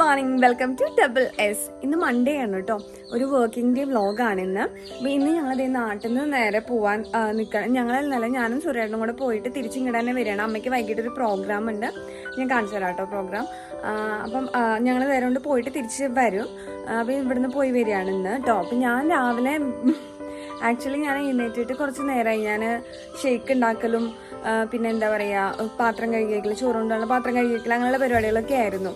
Morning welcome to double S ഇന്ന് Monday ആണ് കേട്ടോ ഒരു വർക്കിംഗ് ഡേ വ്ലോഗാണ് ഇന്ന്. അപ്പോൾ ഇന്ന് ഞങ്ങൾ ഈ നാട്ടിൽ നിന്ന് നേരെ പോവാൻ നിൽക്കണം ഞങ്ങളല്ല ഞാനും സുരേട്ടനും കൂടെ പോയിട്ട് തിരിച്ചിങ്ങോട്ട് തന്നെ വരികയാണ് അമ്മയ്ക്ക് വൈകിട്ട് ഒരു പ്രോഗ്രാം ഉണ്ട്. ഞാൻ കാണിച്ചു തരാം കേട്ടോ പ്രോഗ്രാം അപ്പം ഞങ്ങൾ നേരെ കൊണ്ട് പോയിട്ട് തിരിച്ച് വരും. അപ്പോൾ ഇവിടുന്ന് പോയി വരികയാണ് ഇന്ന് കേട്ടോ അപ്പം ഞാൻ രാവിലെ ആക്ച്വലി ഞാൻ എഴുന്നേറ്റിട്ട് കുറച്ച് നേരമായി ഞാൻ ഷേക്ക് ഉണ്ടാക്കലും പിന്നെ എന്താ പറയുക പാത്രം കഴുകിയേക്കൽ ചോറുകൊണ്ടുള്ള പാത്രം കഴുകിയേക്കൽ അങ്ങനെയുള്ള പരിപാടികളൊക്കെ ആയിരുന്നു.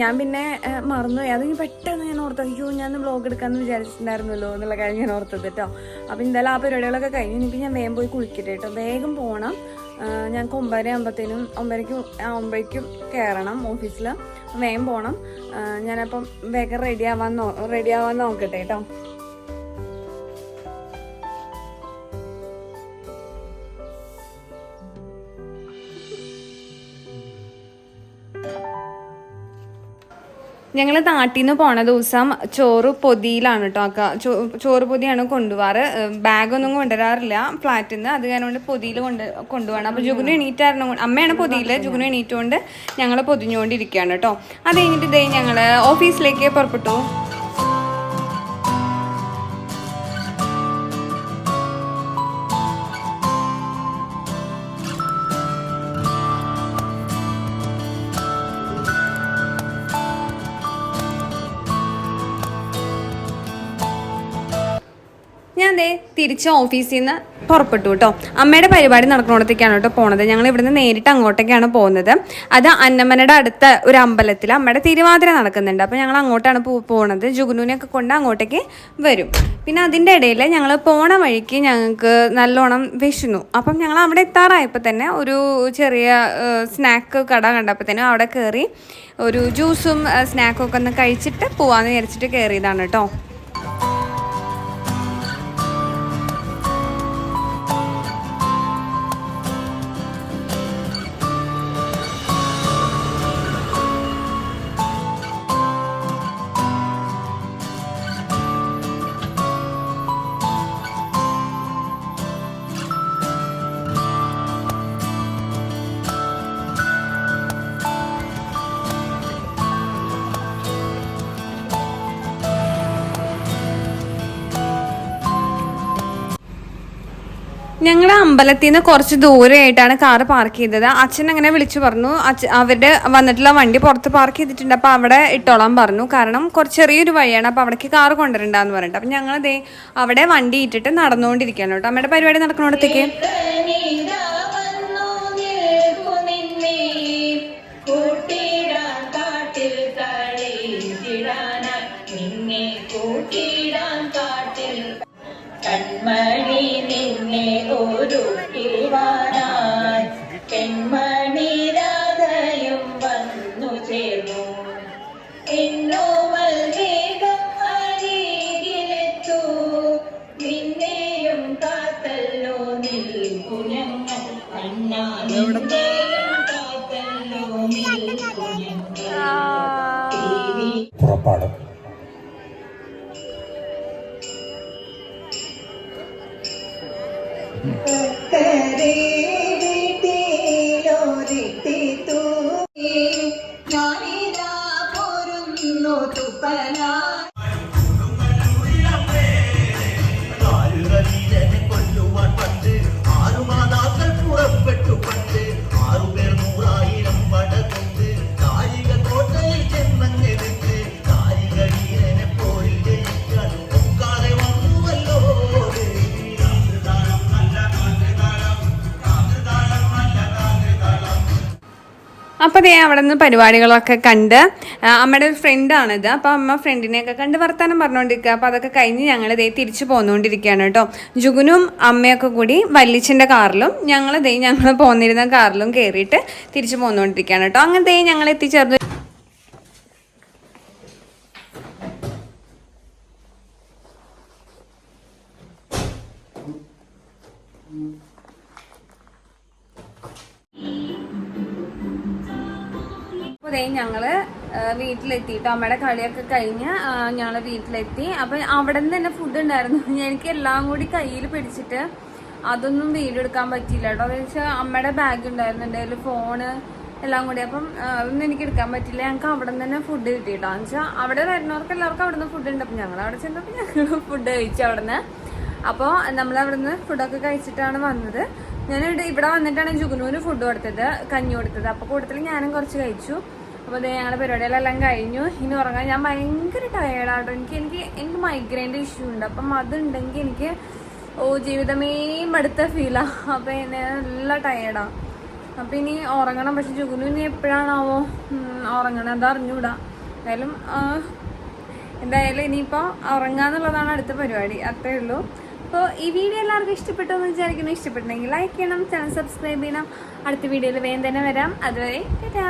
ഞാൻ പിന്നെ മറന്നുപോയി. അത് പെട്ടെന്ന് ഞാൻ ഓർത്തത് അയ്യോ ഞാൻ ബ്ലോഗ് എടുക്കാമെന്ന് വിചാരിച്ചിട്ടുണ്ടായിരുന്നല്ലോ എന്നുള്ള കാര്യം ഞാൻ ഓർത്തത് കേട്ടോ. അപ്പോൾ എന്തായാലും ആ പരിപാടികളൊക്കെ കഴിഞ്ഞ് ഇനിയിപ്പോൾ ഞാൻ വേഗം പോയി കുളിക്കട്ടെ കേട്ടോ. വേഗം പോകണം ഞാൻ ഒമ്പതര ആകുമ്പോഴത്തേനും ഒമ്പതരയ്ക്ക് ഒമ്പതരയ്ക്കും കയറണം ഓഫീസിൽ വേഗം പോകണം ഞാനപ്പം വേഗം റെഡി ആവാൻ റെഡി ആവാൻ നോക്കട്ടെ കേട്ടോ. ഞങ്ങൾ നാട്ടിൽ നിന്ന് പോണ ദിവസം ചോറ് പൊതിയിലാണ് കേട്ടോ ആക്കുക ചോറ് പൊതിയാണ് കൊണ്ടുപോകാറ് ബാഗൊന്നും കൊണ്ടുവരാറില്ല. ഫ്ലാറ്റിൽ നിന്ന് അത് കാരണം പൊതിയിൽ കൊണ്ട് കൊണ്ടുപോകണം അപ്പോൾ ജുഗുനു എണീറ്റായിരുന്നു. അമ്മയാണ് പൊതിയിൽ ജുഗുനു എണീറ്റുകൊണ്ട് ഞങ്ങൾ പൊതിഞ്ഞുകൊണ്ടിരിക്കുകയാണ് കേട്ടോ അത് കഴിഞ്ഞിട്ട് ഇതേ ഞങ്ങൾ ഓഫീസിലേക്ക് പുറപ്പെട്ടു. ദേ തിരിച്ച് ഓഫീസിൽ നിന്ന് പുറപ്പെട്ടു കേട്ടോ അമ്മയുടെ പരിപാടി നടക്കുന്നിടത്തേക്കാണ് കേട്ടോ പോണത്. ഞങ്ങൾ ഇവിടുന്ന് നേരിട്ട് അങ്ങോട്ടേക്കാണ് പോകുന്നത്. അത് അന്നമ്മനയുടെ അടുത്ത ഒരു അമ്പലത്തിൽ അമ്മയുടെ തിരുവാതിര നടക്കുന്നുണ്ട്. അപ്പോൾ ഞങ്ങൾ അങ്ങോട്ടാണ് പോണത്. ജുഗുനുവിനെയൊക്കെ കൊണ്ട് അങ്ങോട്ടേക്ക് വരും. പിന്നെ അതിന്റെ ഇടയിൽ ഞങ്ങൾ പോണ വഴിക്ക് ഞങ്ങൾക്ക് നല്ലോണം വിശന്നു. അപ്പം ഞങ്ങൾ അവിടെ എത്താറായപ്പോൾ തന്നെ ഒരു ചെറിയ സ്നാക്ക് കട കണ്ടപ്പോഴത്തേനും അവിടെ കയറി ഒരു ജ്യൂസും സ്നാക്കും ഒക്കെ ഒന്ന് കഴിച്ചിട്ട് പോവാമെന്ന് വിചാരിച്ചിട്ട് കയറിയതാണ് കേട്ടോ ഞങ്ങളുടെ അമ്പലത്തിൽ നിന്ന് കുറച്ച് ദൂരെയായിട്ടാണ് കാറ് പാർക്ക് ചെയ്തത്. അച്ഛൻ അങ്ങനെ വിളിച്ചു പറഞ്ഞു. അച്ഛ അവരുടെ വന്നിട്ടുള്ള വണ്ടി പുറത്ത് പാർക്ക് ചെയ്തിട്ടുണ്ട്. അപ്പോൾ അവിടെ ഇട്ടോളാൻ പറഞ്ഞു. കാരണം കുറച്ച് ചെറിയൊരു വഴിയാണ്. അപ്പോൾ അവിടേക്ക് കാറ് കൊണ്ടുവരണ്ടെന്ന് പറഞ്ഞിട്ട്. അപ്പം ഞങ്ങൾ ദേ അവിടെ വണ്ടി ഇട്ടിട്ട് നടന്നുകൊണ്ടിരിക്കുകയാണ് കേട്ടോ. അമ്മയുടെ പരിപാടി നടക്കുന്നിടത്തേക്ക് പുറപ്പാട്. ഞാനിതാ പോരുന്നു തുപ്പനാ അപ്പോൾ ദേ അവിടെ നിന്ന് പരിപാടികളൊക്കെ കണ്ട് അമ്മയുടെ ഒരു ഫ്രണ്ടാണിത് അപ്പോൾ അമ്മ ഫ്രണ്ടിനെയൊക്കെ കണ്ട് വർത്തമാനം പറഞ്ഞുകൊണ്ടിരിക്കുക അപ്പോൾ അതൊക്കെ കഴിഞ്ഞ് ഞങ്ങൾ ദേ തിരിച്ചു പോന്നുകൊണ്ടിരിക്കുകയാണ് കേട്ടോ. ജുഗുനും അമ്മയൊക്കെ കൂടി വല്ലിച്ചന്റെ കാറിലും ഞങ്ങൾ ദേ ഞങ്ങൾ പോന്നിരുന്ന കാറിലും കയറിയിട്ട് തിരിച്ചു പോന്നുകൊണ്ടിരിക്കുകയാണ് കേട്ടോ. അങ്ങനെ ദേ ഞങ്ങൾ എത്തിച്ചേർന്നു അപ്പോൾ ദേ ഞങ്ങൾ വീട്ടിലെത്തി കേട്ടോ അമ്മയുടെ കളിയൊക്കെ കഴിഞ്ഞ് ഞങ്ങൾ വീട്ടിലെത്തി. അപ്പം അവിടെ നിന്ന് തന്നെ ഫുഡ് ഉണ്ടായിരുന്നു. എനിക്ക് എല്ലാം കൂടി കയ്യിൽ പിടിച്ചിട്ട് അതൊന്നും വീട് എടുക്കാൻ പറ്റിയില്ല കേട്ടോ. എന്ന് വെച്ചാൽ അമ്മയുടെ ബാഗ് ഉണ്ടായിരുന്നു. എന്റെ ഫോണ് എല്ലാം കൂടി. അപ്പം അതൊന്നും എനിക്ക് എടുക്കാൻ പറ്റില്ല ഞങ്ങൾക്ക് അവിടെ നിന്ന് തന്നെ ഫുഡ് കിട്ടി കേട്ടോ എന്ന് വെച്ചാൽ അവിടെ വരുന്നവർക്ക് എല്ലാവർക്കും അവിടെ നിന്ന് ഫുഡ് ഉണ്ട്. അപ്പം ഞങ്ങൾ അവിടെ ചെന്നപ്പോൾ ഞങ്ങൾ ഫുഡ് കഴിച്ചു അവിടെ നിന്ന് അപ്പോൾ നമ്മൾ അവിടെ നിന്ന് ഫുഡൊക്കെ കഴിച്ചിട്ടാണ് വന്നത്. ഞാൻ ഇവിടെ വന്നിട്ടാണ് ജുഗുനൂന് ഫുഡ് കൊടുത്തത് കഞ്ഞി കൊടുത്തത്. അപ്പോൾ കൂട്ടത്തിൽ ഞാനും കുറച്ച് കഴിച്ചു. അപ്പോൾ അതേ ഞങ്ങളുടെ പരിപാടികളെല്ലാം കഴിഞ്ഞു. ഇനി ഉറങ്ങാൻ ഞാൻ ഭയങ്കര ടയേർഡാട്ടോ എനിക്ക് എനിക്ക് എനിക്ക് മൈഗ്രെയിന്റെ ഇഷ്യൂ ഉണ്ട്. അപ്പം അതുണ്ടെങ്കിൽ എനിക്ക് ഓ ജീവിതമേ മടുത്ത ഫീലാ അപ്പോൾ എന്നെ നല്ല ടയേർഡാണ് അപ്പോൾ ഇനി ഉറങ്ങണം. പക്ഷെ ജുഗുനു ഇനി എപ്പോഴാണാവോ? ഉറങ്ങണം. അത് അറിഞ്ഞൂടാ എന്തായാലും എന്തായാലും ഇനിയിപ്പോൾ ഉറങ്ങാന്നുള്ളതാണ് അടുത്ത പരിപാടി. അത്രേ ഉള്ളൂ. അപ്പോൾ ഈ വീഡിയോ എല്ലാവർക്കും ഇഷ്ടപ്പെട്ടു എന്ന് വിചാരിക്കുന്നു. ഇഷ്ടപ്പെട്ടെങ്കിൽ ലൈക്ക് ചെയ്യണം ചാനൽ സബ്സ്ക്രൈബ് ചെയ്യണം. അടുത്ത വീഡിയോയിൽ വേഗം തന്നെ വരാം. അതുവരെ ടാറ്റാ.